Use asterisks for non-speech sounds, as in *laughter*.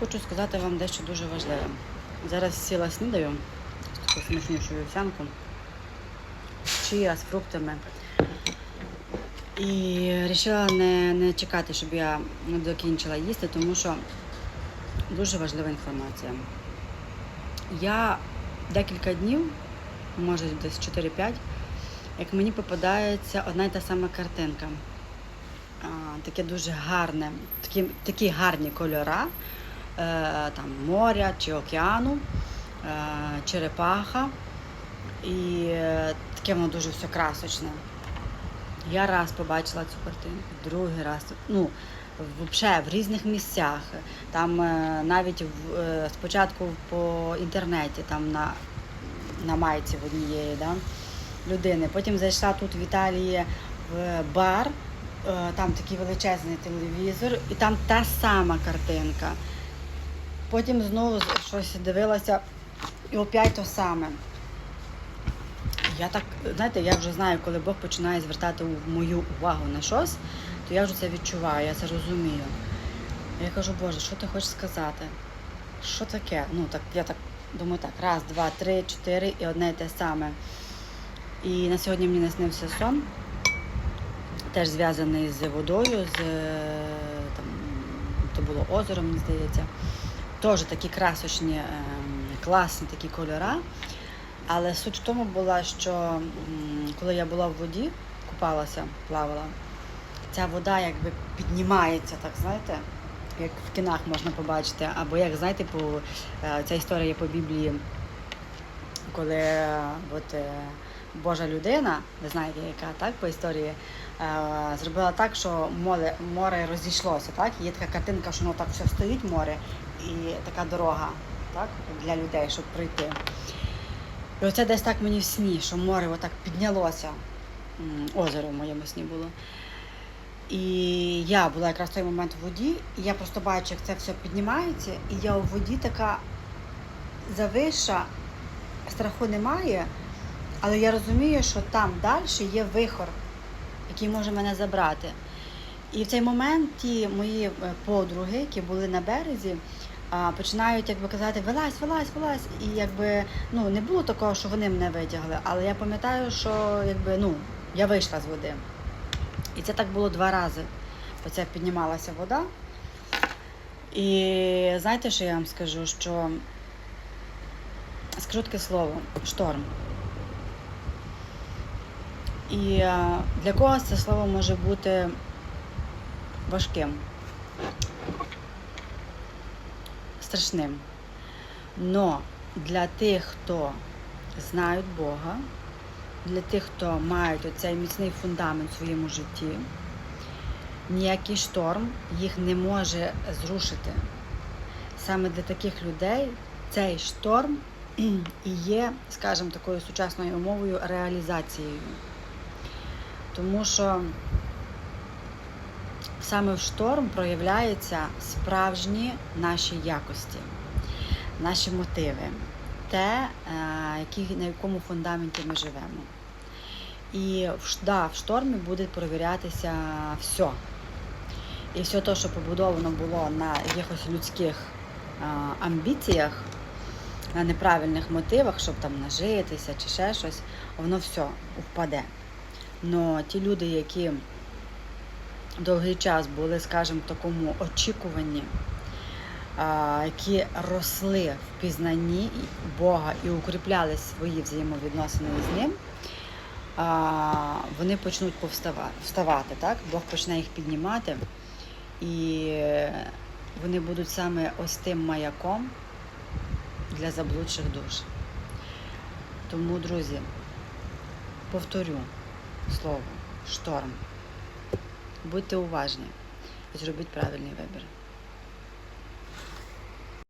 Хочу сказати вам дещо дуже важливе. Зараз сіла снідаю з такою смачнішою овсянку, чия з фруктами. І вирішила не, не чекати, щоб я не докінчила їсти, тому що дуже важлива інформація. Я декілька днів, може десь 4-5, як мені попадається одна й та сама картинка. Таке дуже гарне, такі, такі гарні кольора там, моря чи океану, е, черепаха. І е, таке воно дуже все красочне. Я раз побачила цю картинку, другий раз. Ну, взагалі в різних місцях. Там е, навіть е, спочатку по інтернеті, там на, на майці в однієї да, людини. Потім зайшла тут в Італії в бар, е, там такий величезний телевізор, і там та сама картинка. Потім знову щось дивилася, і опять то саме. Я так, знаєте, я вже знаю, коли Бог починає звертати мою увагу на щось, то я вже це відчуваю, я це розумію. Я кажу, Боже, що ти хочеш сказати? Що таке? Ну, так, я так думаю, так, раз, два, три, чотири і одне і те саме. І на сьогодні мені наснився сон, теж зв'язаний з водою, з е, там, то було озеро, мені здається. Теж такі красочні, ем, класні такі кольора. Але суть в тому була, що коли я була в воді, купалася, плавала, ця вода якби піднімається, так знаєте, як в кінах можна побачити. Або як знаєте, по, е, ця історія є по Біблії, коли е, от, е, Божа людина, ви знаєте, яка так по історії, е, зробила так, що море, море розійшлося. Так? Є така картинка, що воно так все стоїть море, і така дорога так? для людей, щоб пройти. І оце десь так мені в сні, що море отак піднялося. Озеро в моєму сні було. І я була якраз в той момент в воді, і я просто бачу, як це все піднімається, і я у воді така завиша, страху немає, але я розумію, що там далі є вихор, який може мене забрати. І в цей момент ті мої е, подруги, які були на березі, починають якби казати вилазь, вилазь, вилазь. І якби ну не було такого, що вони мене витягли, але я пам'ятаю, що якби ну я вийшла з води. І це так було два рази. Оце піднімалася вода. І знаєте, що я вам скажу? Що скажу таке слово шторм. І е, для когось це слово може бути важким, страшним. Но для тих, хто знають Бога, для тих, хто мають оцей міцний фундамент в своєму житті, ніякий шторм їх не може зрушити. Саме для таких людей цей шторм *clears throat* і є, скажімо, такою сучасною мовою реалізацією. Тому що саме в шторм проявляються справжні наші якості, наші мотиви, те, е, на якому фундаменті ми живемо. І да, в штормі буде провірятися все. І все те, що побудовано було на якихось людських е, амбіціях, на неправильних мотивах, щоб там нажитися чи ще щось, воно все впаде. Но ті люди, які довгий час були, скажімо, в такому очікуванні, які росли в пізнанні Бога і укріпляли свої взаємовідносини з ним, вони почнуть повставати, вставати, так? Бог почне їх піднімати, і вони будуть саме ось тим маяком для заблудших душ. Тому, друзі, повторю слово шторм. Будьте уважні і зробіть правильний вибір.